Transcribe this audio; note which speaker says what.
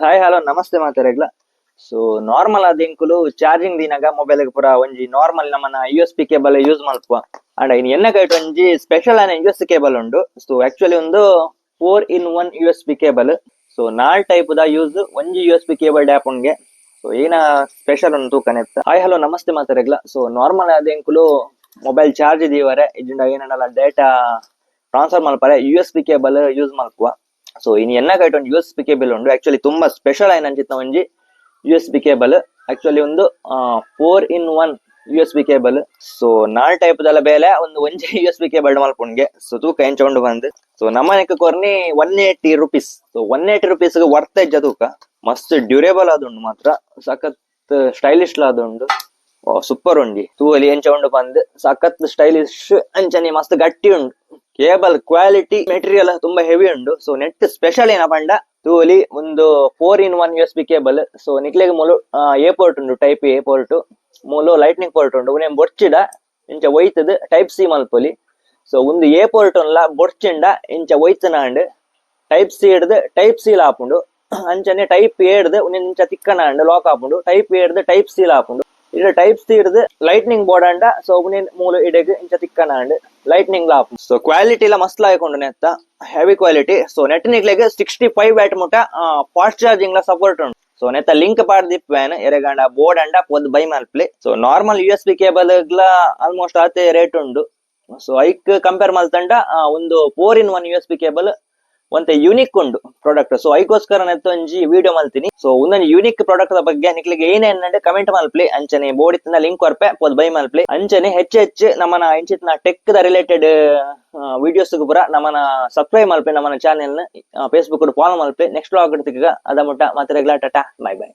Speaker 1: Hi hello ನಮಸ್ತೆ ಮಾತಾರೆಗ್ಲ. So normal ಆದ ಎಂಕುಲು ಚಾರ್ಜಿಂಗ್ ದಿನಾಗ ಮೊಬೈಲ್ ಪೂರ ಒಂಜಿ ನಾರ್ಮಲ್ ನಮ್ಮನ U S B cable use ಮಾಡ್ಪ and ಇನ್ ಎನ್ನ ಕೈಟ್ ಒಂಜಿ ಸ್ಪೆಷಲ್ ಆನ ಯು ಎಸ್ ಕೇಬಲ್ ಉಂಡು. ಸೊ ಆಕ್ಚುಲಿ ಒಂದು four in one U S B cable so ನಾಲ್ ಟೈಪ್ ದ ಯೂಸ್ ಒಂಜಿ ಯು ಎಸ್ ಪಿ ಕೇಬಲ್ ಡ್ಯಾಪ್ ಉಂಗೆ. ಸೊ ಏನ ಸ್ಪೆಷಲ್ ಉಂಟು ಕನೆಕ್ಟ್ ಹಾಯ್ ಹಲೋ ನಮಸ್ತೆ ಮಾತಾರೆಗ್ಲ. ಸೊ ನಾರ್ಮಲ್ ಆದ ಎಂಕುಲು ಮೊಬೈಲ್ ಚಾರ್ಜ್ ಇದೀವರೆ. ಇದ್ರಿಂದ ಏನಲ್ಲ data transfer ಮಾಡ್ಪಾರೆ U S B cable use ಮಲ್ಪುವ so in ಎನ್ನ ಕೈಟ್ ಒಂದು ಯು ಎಸ್ ಪಿ ಕೇಬಲ್ ಉಂಡು ಆಕ್ಚುಲಿ ತುಂಬಾ ಸ್ಪೆಷಲ್ ಆಯ್ನ ಅಂಚಿತ್ತ ಒಂಜಿ U S B cable actually ಒಂದು four in one U S B cable so ನಾಲ್ ಟೈಪ್ ದಲ ಬೇಲೆ ಒಂದು ಒಂಜಿ ಯು ಎಸ್ ಬಿ ಕೇಬಲ್ ಮಾಡ್ಕೊಂಡ್ಗೆ ಸೊ ತೂಕ ಎಂಚಕೊಂಡು ಬಂದ್? ಸೊ ನಮ್ಮನೆಕ್ ಕೊರ್ನಿ one eighty rupees so one eighty rupees worth ಇಜ್ಜ ತೂಕ. ಮಸ್ತ್ ಡ್ಯೂರೇಬಲ್ ಆದುಂಡು ಮಾತ್ರ. ಸಖತ್ ಸ್ಟೈಲಿಶ್ ಆದುಂಡು ಸೂಪರ್ ಉಂಡಿ ತೂವಲಿ ಎಂಚ ಉಂಡು ಬಂದ್? ಸಖತ್ ಸ್ಟೈಲಿಶ್ ಅಂಚನೆ ಮಸ್ತ್ ಗಟ್ಟಿ ಉಂಡು ಕೇಬಲ್ ಕ್ವಾಲಿಟಿ ಮೆಟೀರಿಯಲ್ ತುಂಬಾ ಹೆವಿ ಉಂಡು ಸೊ ನೆಟ್ ಸ್ಪೆಷಲ್ ಏನ ಪಂಡ ತೂವಲಿ ಒಂದು four in one U S B cable. So ನಿಕ್ಲೆಗ್ ಮೂಲು ಎ ಪೋರ್ಟ್ ಉಂಡು ಟೈಪ್ ಎ ಪೋರ್ಟ್ ಮೂಲು ಲೈಟ್ನಿಂಗ್ ಪೋರ್ಟ್ ಉಂಡು ಉನೆ ಬೊಚ್ಚಿಡ ಇಂಚ ಒಯ್ತದ ಟೈಪ್ ಸಿ ಮಲ್ಪೊಲಿ. ಸೊ ಒಂದು ಎ ಪೋರ್ಟ್ ಉಲ್ಲ ಬೊರ್ಚಿಂಡ, ಇಂಚ ಒಯ್ತನಾಂಡ್ ಟೈಪ್ ಸಿ ಹಿಡ್ದು ಟೈಪ್ ಸೀಲ್ ಆಪುಂಡು ಅಂಚನೆ ಟೈಪ್ ಎ ಹಿಡ್ದು ಉನ್ನ ಇಂಚ ತಿಕ್ಕನಾಂಡ್ ಲಾಕ್ ಹಾಪುಂಡು. ಟೈಪ್ ಎ ಹಿಡ್ದು ಟೈಪ್ ಸಿ ಹಾಪುಂಡು. ಇಡ ಟೈಪ್ ಸಿ ಹಿಡ್ದು ಲೈಟ್ನಿಂಗ್ ಬೋರ್ಡ್ ಅಂಡ ಸೊ ಉನಿನ್ ಮೂಲು ಇಡೆಗ್ ಇಂಚ ತಿಕ್ಕನಾಂಡ್ ಲೈಟ್ನಿಂಗ್ ಲಾಪ್ ಸೊ ಕ್ವಾಲಿಟಿ ಎಲ್ಲ ಮಸ್ತ್ ಆಯ್ಕೊಂಡು ನೆತ್ತ ಹೆವಿ ಕ್ವಾಲಿಟಿ ಸೊ ನೆಟ್ ನಿಗ್ಲೆಗೆ ಸಿಕ್ಸ್ಟಿ ಫೈವ್ ವ್ಯಾಟ್ ಮುಟ ಫಾಸ್ಟ್ ಚಾರ್ಜಿಂಗ್ ಲ ಸಪೋರ್ಟ್ ಉಂಟು. ಸೊ ನೆತ್ತ ಲಿಂಕ್ ಪಾಡ್ದಿಪ್ಪೇನ್ ಎರೆಗಂಡ ಬೋರ್ಡ್ ಅಂಡ ಪೊದ್ buy ಮಲ್ಪ್ಲಿ so normal U S B cable almost ಆತೆ ರೇಟ್ ಉಂಡು ಸೊ ಐಕ್ ಕಂಪೇರ್ ಮಲ್ತಂಡ ಆ, ಒಂದು four in one U S B cable ಒಂತೆ ಯೂನಿಕ್ ಉಂಡು ಪ್ರಾಡಕ್ಟ್ ಸೊ ಐಕೋಸ್ಕರ ನೆತ್ತ ಒಂಜಿ ವಿಡಿಯೋ ಮಲ್ತೀನಿ. ಸೊ ಒಂದೊಂದು ಯೂನಿಕ್ ಪ್ರಾಡಕ್ಟ್ ಬಗ್ಗೆ ನಿಕ್ಲಿಗೆ ಏನೇನಂಡೆ ಕಮೆಂಟ್ ಮಲ್ಪ್ಲಿ. ಅಂಚನೆ ಬೋಡಿತ್ತಿನ ಲಿಂಕ್ ಕೊರ್ಪೆ ಪೋದ್ ಬೈ ಮಲ್ಪ್ಲಿ. ಅಂಚನೆ ಹೆಚ್ಚು ಹೆಚ್ಚು ನಮ್ಮನ ಇಂಚಿತ್ನ ಟೆಕ್ ದ ರಿಲೇಟೆಡ್ ವಿಡಿಯೋಸ್ ಪುರ ನಮ್ಮನ ಸಬ್ಸ್ಕ್ರೈಬ್ ಮಲ್ಪೆ ನಮ್ಮನ ಚಾನೆಲ್ ಫೇಸ್ಬುಕ್ ಫಾಲೋ ಮಲ್ಪೆ ನೆಕ್ಸ್ಟ್ ವ್ಲಾಗ್ ಅದ ಮುಟ್ಟ, ಮತ್ತೆ ಟಾಟಾ ಬೈ ಬೈ